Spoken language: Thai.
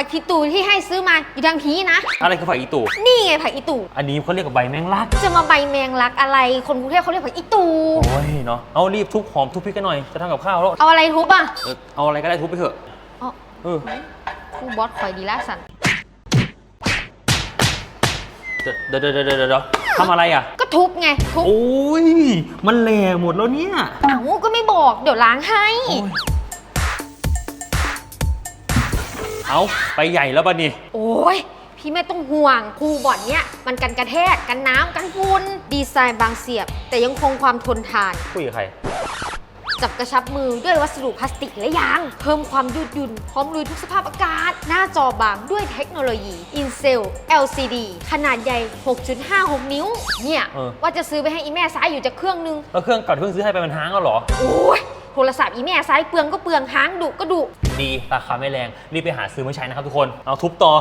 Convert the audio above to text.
ผักทีตูที่ให้ซื้อมาอยู่ทางทีนะ อะไรคือผักอีตู่นี่ไงผักอีตูอันนี้เขาเรียกว่าใบแมงลัก จะมาใบแมงลักอะไร คนกรุงเทพเขาเรียกผักอีตู โอ้ยเนาะ เอารีบทุบหอมทุบพริกกันหน่อย จะทำกับข้าวแล้ว เอาอะไรทุบอะเออเอาอะไรก็ได้ทุบไปเถอะ อ๋อเออครูบอสคอยดีละสัน เดี๋ยวเดี๋ยวเดี๋ยวเดี๋ยวเดี๋ยวทำอะไรอะ ก็ทุบไง ทุบโอ้ย มันแหล่หมดแล้วเนี่ย เอ้าก็ไม่บอก เดี๋ยวล้างให้ โอ้ย เอาไปใหญ่แล้วป่ะนี่ โอ้ยพี่ไม่ต้องห่วงครูบอร์ดเนี้ยมันกันกระแทกกันน้ำกันฝุ่นดีไซน์บางเสียบ แต่ยังคงความทนทาน คุยกับใคร จับกระชับมือด้วยวัสดุพลาสติกและยาง เพิ่มความยืดหยุ่น พร้อมลุยทุกสภาพอากาศ หน้าจอบางด้วยเทคโนโลยี Incel LCD ขนาดใหญ่ 6.56 นิ้ว เนี่ย เออ ว่าจะซื้อไปให้อีแม่ซ้ายอยู่จากเครื่องนึง แล้วเครื่องเก่าที่เพิ่งซื้อให้ไปมันห้างแล้วเหรอ โอ้ยโทรศัพท์อีแม่ซ้ายเปลืองก็เปลืองหางดุก็ดุดีราคาไม่แรงรีบไปหาซื้อมาใช้นะครับทุกคนเอาทุบต่อ